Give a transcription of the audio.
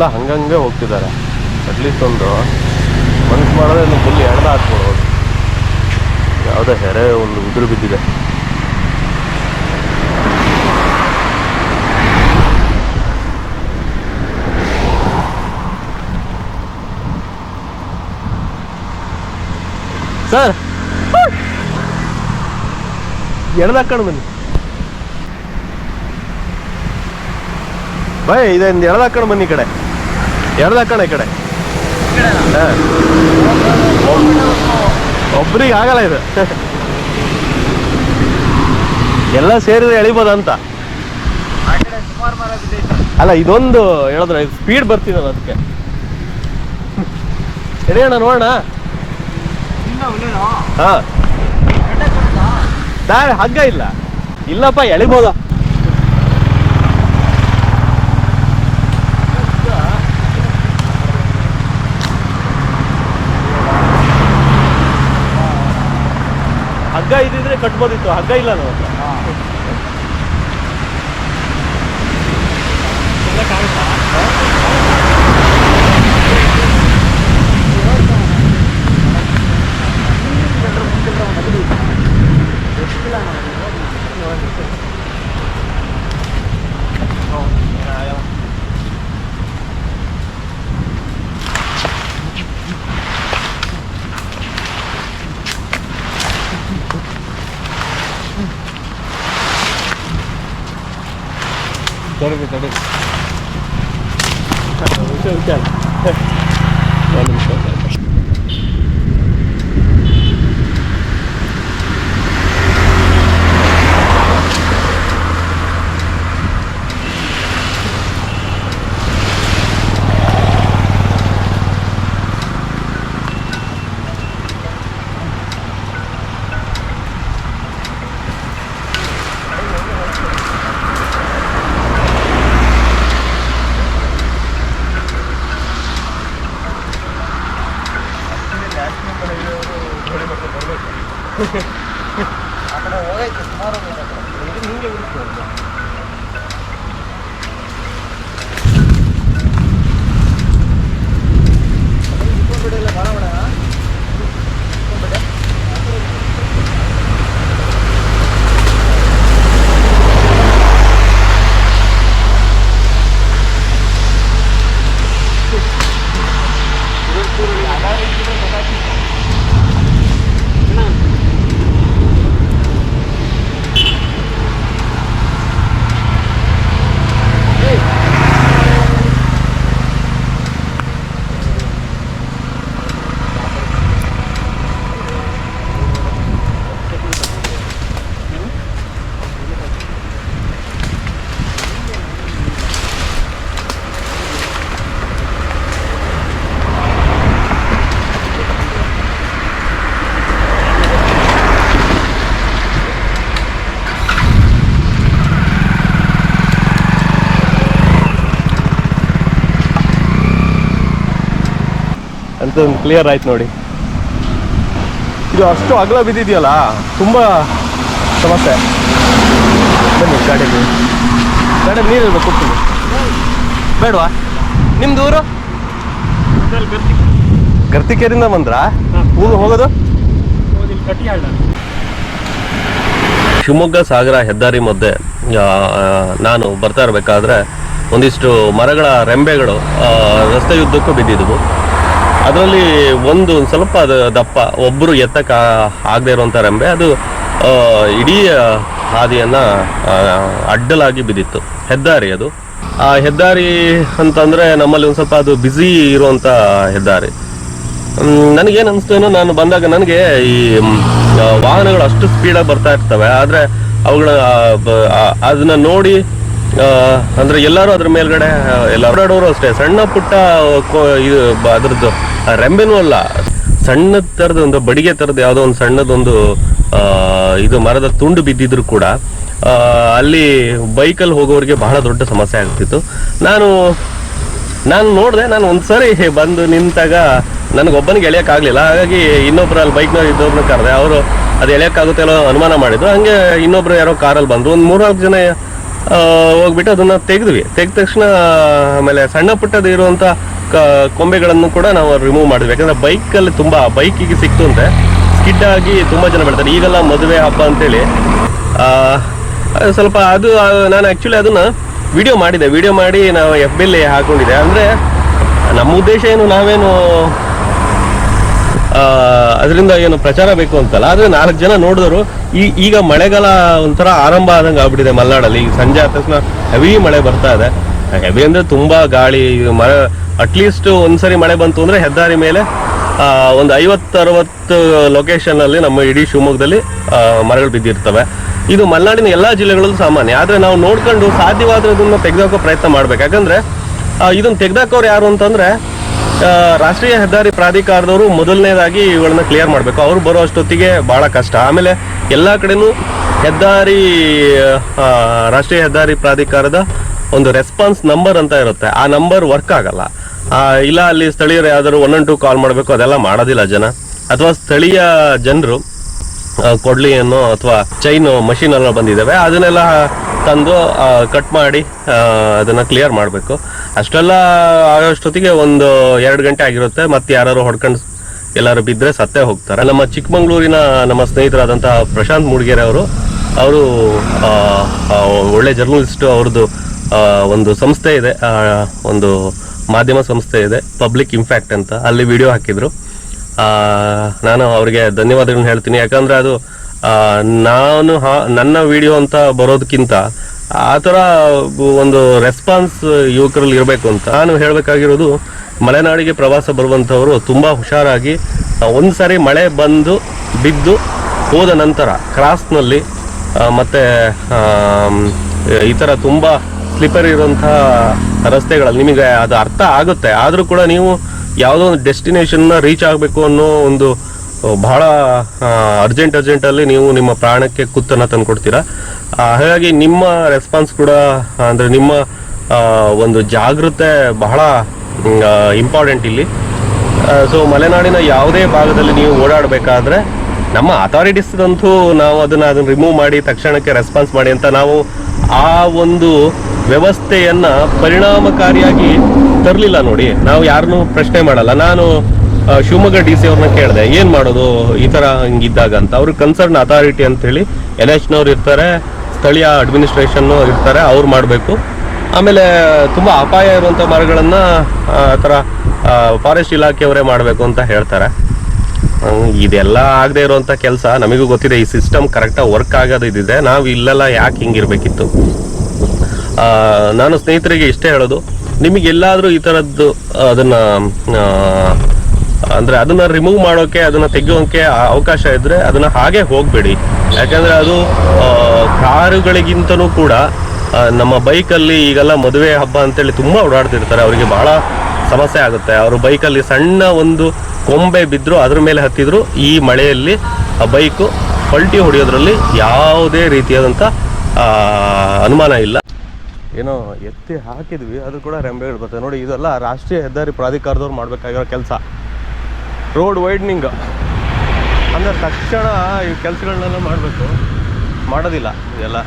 ಎಲ್ಲ ಹಂಗಂಗೆ ಹೋಗ್ತಿದ್ದಾರೆ. ಅಟ್ಲೀಸ್ಟ್ ಒಂದು ಮನ್ಸು ಮಾಡಿದ್ರೆ ಇಲ್ಲಿ ಫುಲ್ ಎಳ್ದ ಹಾಕ್ಬಿಡ್ಬೋದು ಯಾವುದೇ ಹೆರೆ ಒಂದು ಉದುರು ಬಿದ್ದಿದೆ. ಸರ್! ಎಳ್ದಾಕೊಂಡು ಬನ್ನಿ. ಬೈ ಇದೊಂದು ಎಳ್ದಾಕೊಂಡು ಬನ್ನಿ ಈ ಕಡೆ. ಎಳ್ದಾಕಣ ಈ ಕಡೆ. ಒಬ್ರಿಗೆ ಆಗಲ್ಲ ಇದು. ಎಲ್ಲ ಸೇರಿದ್ರೆ ಎಳಿಬೋದಂತ ಕಡೆ ಅಲ್ಲ, ಇದೊಂದು ಹೇಳಿದ್ರೆ ಸ್ಪೀಡ್ ಬರ್ತಿದಲ್ಲ ಅದಕ್ಕೆ. ಎಳೆಯೋಣ ನೋಡೋಣ. ಹಾ. ಹಗ್ಗ ಇಲ್ಲ. ಇಲ್ಲಪ್ಪ, ಎಳಿಬೋದ? ಹಗ್ಗ ಇದ್ದಿದ್ರೆ ಕಟ್ಬೋದಿತ್ತು ಹಗ್ಗ ಇಲ್ಲ ನಮ್ಮ ತಡವಿ ತಡವಿ ವಿಚಾರ ವಿಚಾರ ಒಂದು ನಿಮಿಷ ಆ ಕಡೆ ಹೋಗೈತೆ ಸುಮಾರು ಹೋಗೈತೆ ಆ ಕಡೆ. ಇದು ಹಿಂಗೆ ಅಂತ ಒಂದು ಕ್ಲಿಯರ್ ಆಯ್ತು ನೋಡಿ. ಇದು ಅಷ್ಟು ಅಗಲ ಬಿದ್ದಿದೆಯಲ್ಲ ತುಂಬ ಸಮಸ್ಯೆ. ಬನ್ನಿ ಗಾಡಿಗೆ ಗಾಡಿ ನೀರಿರ್ಬೇಕು ಕೂತ್ಕೊಂಡು ಬೇಡವಾ? ನಿಮ್ದು ಊರು? ಗರ್ತಿಕೇರಿಂದ ಬಂದ್ರಾ? ಊರು ಹೋಗೋದು? ಶಿವಮೊಗ್ಗ ಸಾಗರ ಹೆದ್ದಾರಿ ಮಧ್ಯೆ ನಾನು ಬರ್ತಾ ಇರಬೇಕಾದ್ರೆ ಒಂದಿಷ್ಟು ಮರಗಳ ರೆಂಬೆಗಳು ರಸ್ತೆಯುದ್ದಕ್ಕೂ ಬಿದ್ದಿದ್ವು. ಅದರಲ್ಲಿ ಒಂದು ಒಂದು ಸ್ವಲ್ಪ ಅದು ದಪ್ಪ. ಒಬ್ಬರು ಎತ್ತಕ್ಕೆ ಆಗದೆ ಇರುವಂಥ ರೆಂಬೆ. ಅದು ಇಡೀ ಹಾದಿಯನ್ನು ಅಡ್ಡಲಾಗಿ ಬಿದ್ದಿತ್ತು. ಹೆದ್ದಾರಿ ಅದು. ಆ ಹೆದ್ದಾರಿ ಅಂತಂದರೆ ನಮ್ಮಲ್ಲಿ ಒಂದು ಸ್ವಲ್ಪ ಅದು ಬ್ಯುಸಿ ಇರುವಂಥ ಹೆದ್ದಾರಿ. ನನಗೇನು ಅನಿಸ್ತೇನೋ ನಾನು ಬಂದಾಗ ನನಗೆ ಈ ವಾಹನಗಳು ಅಷ್ಟು ಸ್ಪೀಡಾಗಿ ಬರ್ತಾ ಇರ್ತವೆ. ಆದರೆ ಅವುಗಳ ಅದನ್ನ ನೋಡಿ ಅಂದ್ರೆ ಎಲ್ಲರೂ ಅದ್ರ ಮೇಲ್ಗಡೆ ಎಲ್ಲ ಓಡಾಡೋರು ಅಷ್ಟೇ. ಸಣ್ಣ ಪುಟ್ಟ ಅದ್ರದ್ದು ರೆಂಬೆನೂ ಅಲ್ಲ. ಸಣ್ಣ ಥರದ ಒಂದು, ಬಡಿಗೆ ಥರದ್ದು ಯಾವುದೋ ಒಂದು ಸಣ್ಣದೊಂದು ಇದು ಮರದ ತುಂಡು ಬಿದ್ದಿದ್ರು ಕೂಡ ಅಲ್ಲಿ ಬೈಕಲ್ಲಿ ಹೋಗೋರಿಗೆ ಬಹಳ ದೊಡ್ಡ ಸಮಸ್ಯೆ ಆಗ್ತಿತ್ತು. ನಾನು ನಾನು ನೋಡಿದೆ, ನಾನು ಒಂದ್ಸರಿ ಬಂದು ನಿಂತಾಗ ನನಗೊಬ್ಬನಿಗೆ ಎಳೆಯೋಕ್ಕಾಗಲಿಲ್ಲ ಹಾಗಾಗಿ ಇನ್ನೊಬ್ರು ಅಲ್ಲಿ ಬೈಕ್ನ ಇದ್ದೊಬ್ರನ್ನ ಕರೆದೆ. ಅವರು ಅದು ಎಳೆಯೋಕ್ಕಾಗುತ್ತೆ ಅನ್ನೋ ಅನುಮಾನ ಮಾಡಿದ್ರು. ಹಂಗೆ ಇನ್ನೊಬ್ರು ಯಾರೋ ಕಾರಲ್ಲಿ ಬಂದರು. ಒಂದು ಮೂರ್ನಾಲ್ಕು ಜನ ಹೋಗ್ಬಿಟ್ಟು ಅದನ್ನ ತೆಗೆದ್ವಿ. ತೆಗೆದ ತಕ್ಷಣ, ಆಮೇಲೆ ಸಣ್ಣ ಪುಟ್ಟದ ಇರುವಂತ ಕೊಂಬೆಗಳನ್ನು ಕೂಡ ನಾವು ರಿಮೂವ್ ಮಾಡಿದ್ವಿ. ಯಾಕಂದ್ರೆ ಬೈಕಲ್ಲಿ ತುಂಬಾ ಬೈಕಿಗೆ ಸಿಕ್ತು ಅಂತೆ. ಸ್ಕಿಡ್ ಆಗಿ ತುಂಬಾ ಜನ ಬೆಳ್ತಾರೆ. ಈಗೆಲ್ಲ ಮದುವೆ ಹಬ್ಬ ಅಂತೇಳಿ. ಸ್ವಲ್ಪ ಅದು ನಾನು ಆಕ್ಚುಲಿ ಅದನ್ನ ವಿಡಿಯೋ ಮಾಡಿದೆ. ವಿಡಿಯೋ ಮಾಡಿ ನಾವು ಎಫ್ ಬಿಲ್ಲಿ ಹಾಕೊಂಡಿದ್ದೆ ಅಂದ್ರೆ ನಮ್ಮ ಉದ್ದೇಶ ಏನು, ನಾವೇನು ಅದರಿಂದ ಏನು ಪ್ರಚಾರ ಬೇಕು ಅಂತಲ್ಲ. ಆದ್ರೆ ನಾಲ್ಕು ಜನ ನೋಡಿದ್ರು, ಈ ಈಗ ಮಳೆಗಾಲ ಒಂಥರ ಆರಂಭ ಆದಂಗೆ ಆಗ್ಬಿಟ್ಟಿದೆ ಮಲೆನಾಡಲ್ಲಿ. ಈಗ ಸಂಜೆ ಆದ ತಕ್ಷಣ ಹೆವಿ ಮಳೆ ಬರ್ತಾ ಇದೆ. ಹೆವಿ ಅಂದ್ರೆ ತುಂಬಾ ಗಾಳಿ ಮಳೆ ಅಟ್ಲೀಸ್ಟ್ ಒಂದ್ಸರಿ ಮಳೆ ಬಂತು ಅಂದ್ರೆ ಹೆದ್ದಾರಿ ಮೇಲೆ ಒಂದು ಐವತ್ತು ಅರವತ್ತು ಲೊಕೇಶನ್ ಅಲ್ಲಿ ನಮ್ಮ ಇಡೀ ಶಿವಮೊಗ್ಗದಲ್ಲಿ ಮರಗಳು ಬಿದ್ದಿರ್ತವೆ. ಇದು ಮಲೆನಾಡಿನ ಎಲ್ಲಾ ಜಿಲ್ಲೆಗಳಲ್ಲೂ ಸಾಮಾನ್ಯ. ಆದ್ರೆ ನಾವು ನೋಡ್ಕೊಂಡು ಸಾಧ್ಯವಾದ್ರೆ ಇದನ್ನ ತೆಗೆದಾಕೋ ಪ್ರಯತ್ನ ಮಾಡ್ಬೇಕು. ಯಾಕಂದ್ರೆ ಇದನ್ನ ತೆಗೆದಾಕೋರು ಯಾರು ಅಂತಂದ್ರೆ ರಾಷ್ಟ್ರೀಯ ಹೆದ್ದಾರಿ ಪ್ರಾಧಿಕಾರದವರು ಮೊದಲನೇದಾಗಿ ಇವುಗಳನ್ನ ಕ್ಲಿಯರ್ ಮಾಡಬೇಕು. ಅವ್ರು ಬರೋ ಅಷ್ಟೊತ್ತಿಗೆ ಬಹಳ ಕಷ್ಟ. ಆಮೇಲೆ ಎಲ್ಲ ಕಡೆನೂ ಹೆದ್ದಾರಿ ರಾಷ್ಟ್ರೀಯ ಹೆದ್ದಾರಿ ಪ್ರಾಧಿಕಾರದ ಒಂದು ರೆಸ್ಪಾನ್ಸ್ ನಂಬರ್ ಅಂತ ಇರುತ್ತೆ. ಆ ನಂಬರ್ ವರ್ಕ್ ಆಗಲ್ಲ. ಇಲ್ಲ ಅಲ್ಲಿ ಸ್ಥಳೀಯರು ಯಾವ್ದಾದ್ರು ಒನ್ ಒನ್ ಟು ಕಾಲ್ ಮಾಡಬೇಕು, ಅದೆಲ್ಲ ಮಾಡೋದಿಲ್ಲ ಜನ. ಅಥವಾ ಸ್ಥಳೀಯ ಜನರು ಕೊಡ್ಲಿಯನ್ನು ಅಥವಾ ಚೈನ್ ಮಷಿನ್ ಎಲ್ಲ ಬಂದಿದ್ದಾವೆ. ಅದನ್ನೆಲ್ಲ ತಂದು ಕಟ್ ಮಾಡಿ ಅದನ್ನ ಕ್ಲಿಯರ್ ಮಾಡಬೇಕು. ಅಷ್ಟೆಲ್ಲ ಆಗೋಷ್ಟೊತ್ತಿಗೆ ಒಂದು ಎರಡು ಗಂಟೆ ಆಗಿರುತ್ತೆ. ಮತ್ತೆ ಯಾರು ಹೊಡ್ಕೊಂಡು ಎಲ್ಲರೂ ಬಿದ್ದರೆ ಸತ್ತೇ ಹೋಗ್ತಾರೆ. ನಮ್ಮ ಚಿಕ್ಕಮಂಗ್ಳೂರಿನ ನಮ್ಮ ಸ್ನೇಹಿತರಾದಂತಹ ಪ್ರಶಾಂತ್ ಮೂಡಿಗೆರೆ ಅವರು ಅವರು ಒಳ್ಳೆ ಜರ್ನಲಿಸ್ಟ್ ಅವ್ರದ್ದು ಒಂದು ಸಂಸ್ಥೆ ಇದೆ. ಒಂದು ಮಾಧ್ಯಮ ಸಂಸ್ಥೆ ಇದೆ. ಪಬ್ಲಿಕ್ ಇಂಪ್ಯಾಕ್ಟ್ ಅಂತ. ಅಲ್ಲಿ ವಿಡಿಯೋ ಹಾಕಿದ್ರು. ನಾನು ಅವರಿಗೆ ಧನ್ಯವಾದಗಳನ್ನ ಹೇಳ್ತೀನಿ. ಯಾಕಂದ್ರೆ ಅದು ನಾನು ನನ್ನ ವಿಡಿಯೋ ಅಂತ ಬರೋದಕ್ಕಿಂತ ಆ ಥರ ಒಂದು ರೆಸ್ಪಾನ್ಸ್ ಯುವಕರಲ್ಲಿ ಇರಬೇಕು ಅಂತ ನಾನು ಹೇಳಬೇಕಾಗಿರೋದು, ಮಲೆನಾಡಿಗೆ ಪ್ರವಾಸ ಬರುವಂಥವರು ತುಂಬ ಹುಷಾರಾಗಿ ಒಂದು ಸಾರಿ ಮಳೆ ಬಂದು ಬಿದ್ದು ಹೋದ ನಂತರ ಕ್ರಾಸ್ನಲ್ಲಿ ಮತ್ತೆ ಈ ಥರ ತುಂಬ ಸ್ಲಿಪ್ಪರ್ ಇರುವಂಥ ರಸ್ತೆಗಳಲ್ಲಿ ನಿಮಗೆ ಅದು ಅರ್ಥ ಆಗುತ್ತೆ. ಆದರೂ ಕೂಡ ನೀವು ಯಾವುದೋ ಒಂದು ಡೆಸ್ಟಿನೇಷನ್ನ ರೀಚ್ ಆಗಬೇಕು ಅನ್ನೋ ಒಂದು ಬಹಳ ಅರ್ಜೆಂಟ್ ಅರ್ಜೆಂಟಲ್ಲಿ ನೀವು ನಿಮ್ಮ ಪ್ರಾಣಕ್ಕೆ ಕುತ್ತನ್ನು ತಂದು ಕೊಡ್ತೀರಾ ಹಾಗಾಗಿ ನಿಮ್ಮ ರೆಸ್ಪಾನ್ಸ್ ಕೂಡ, ಅಂದರೆ ನಿಮ್ಮ ಒಂದು ಜಾಗೃತೆ ಬಹಳ ಇಂಪಾರ್ಟೆಂಟ್ ಇಲ್ಲಿ. ಸೊ ಮಲೆನಾಡಿನ ಯಾವುದೇ ಭಾಗದಲ್ಲಿ ನೀವು ಓಡಾಡಬೇಕಾದ್ರೆ ನಮ್ಮ ಅಥಾರಿಟೀಸ್ದಂತೂ ನಾವು ಅದನ್ನ ಅದನ್ನ ರಿಮೂವ್ ಮಾಡಿ ತಕ್ಷಣಕ್ಕೆ ರೆಸ್ಪಾನ್ಸ್ ಮಾಡಿ ಅಂತ ನಾವು ಆ ಒಂದು ವ್ಯವಸ್ಥೆಯನ್ನ ಪರಿಣಾಮಕಾರಿಯಾಗಿ ತರಲಿಲ್ಲ ನೋಡಿ. ನಾವು ಯಾರನ್ನು ಪ್ರಶ್ನೆ ಮಾಡಲ್ಲ. ನಾನು ಶಿವಮೊಗ್ಗ ಡಿ ಸಿ ಅವ್ರನ್ನ ಕೇಳಿದೆ, ಏನ್ ಮಾಡೋದು, ಈ ತರ ಹಿಂಗಿದ್ದಾಗ ಅಂತ. ಅವ್ರಿಗೆ ಕನ್ಸರ್ನ್ ಅಥಾರಿಟಿ ಅಂತ ಹೇಳಿ ಎನ್ ಎಚ್ನವ್ರು ಇರ್ತಾರೆ, ಸ್ಥಳೀಯ ಅಡ್ಮಿನಿಸ್ಟ್ರೇಷನ್ ಇರ್ತಾರೆ, ಅವ್ರು ಮಾಡಬೇಕು. ಆಮೇಲೆ ತುಂಬಾ ಅಪಾಯ ಇರುವಂತ ಮರಗಳನ್ನ, ಆ ಥರ ಫಾರೆಸ್ಟ್ ಇಲಾಖೆಯವರೇ ಮಾಡಬೇಕು ಅಂತ ಹೇಳ್ತಾರೆ. ಇದೆಲ್ಲ ಆಗದೆ ಇರುವಂತ ಕೆಲಸ. ನಮಗೂ ಗೊತ್ತಿದೆ, ಈ ಸಿಸ್ಟಮ್ ಕರೆಕ್ಟಾಗಿ ವರ್ಕ್ ಆಗೋದು ಇದಿದೆ. ನಾವು ಇಲ್ಲೆಲ್ಲ ಯಾಕೆ ಹಿಂಗಿರ್ಬೇಕಿತ್ತು? ನಾನು ಸ್ನೇಹಿತರಿಗೆ ಇಷ್ಟೇ ಹೇಳೋದು. ನಿಮಗೆ ಎಲ್ಲಾದರೂ ಈ ಥರದ್ದು ಅದನ್ನ ಅಂದ್ರೆ ಅದನ್ನ ರಿಮೂವ್ ಮಾಡೋಕೆ, ಅದನ್ನ ತೆಗೆಯೋಕೆ ಅವಕಾಶ ಇದ್ರೆ ಅದನ್ನ ಹಾಗೆ ಹೋಗ್ಬೇಡಿ. ಯಾಕಂದ್ರೆ ಅದು ಕಾರುಗಳಿಗಿಂತನೂ ಕೂಡ ನಮ್ಮ ಬೈಕಲ್ಲಿ ಈಗೆಲ್ಲ ಮದುವೆ ಹಬ್ಬ ಅಂತೇಳಿ ತುಂಬಾ ಓಡಾಡ್ತಿರ್ತಾರೆ. ಅವರಿಗೆ ಬಹಳ ಸಮಸ್ಯೆ ಆಗುತ್ತೆ. ಅವರು ಬೈಕಲ್ಲಿ ಸಣ್ಣ ಒಂದು ಕೊಂಬೆ ಬಿದ್ರು ಅದ್ರ ಮೇಲೆ ಹತ್ತಿದ್ರು, ಈ ಮಳೆಯಲ್ಲಿ ಆ ಬೈಕು ಪಲ್ಟಿ ಹೊಡೆಯೋದ್ರಲ್ಲಿ ಯಾವುದೇ ರೀತಿಯಾದಂಥ ಅನುಮಾನ ಇಲ್ಲ. ಏನೋ ಎತ್ತಿ ಹಾಕಿದ್ವಿ, ಅದು ಕೂಡ ರೆಂಬೆಗಳು ಬರ್ತದೆ ನೋಡಿ, ಇದೆಲ್ಲ ರಾಷ್ಟ್ರೀಯ ಹೆದ್ದಾರಿ ಪ್ರಾಧಿಕಾರದವ್ರು ಮಾಡಬೇಕಾಗಿರೋ ಕೆಲಸ. ರೋಡ್ ವೈಡ್ನಿಂಗ್ ಅಂದರೆ ತಕ್ಷಣ ಈ ಕೆಲಸಗಳನ್ನೆಲ್ಲ ಮಾಡಬೇಕು. ಮಾಡೋದಿಲ್ಲ ಇದೆಲ್ಲ.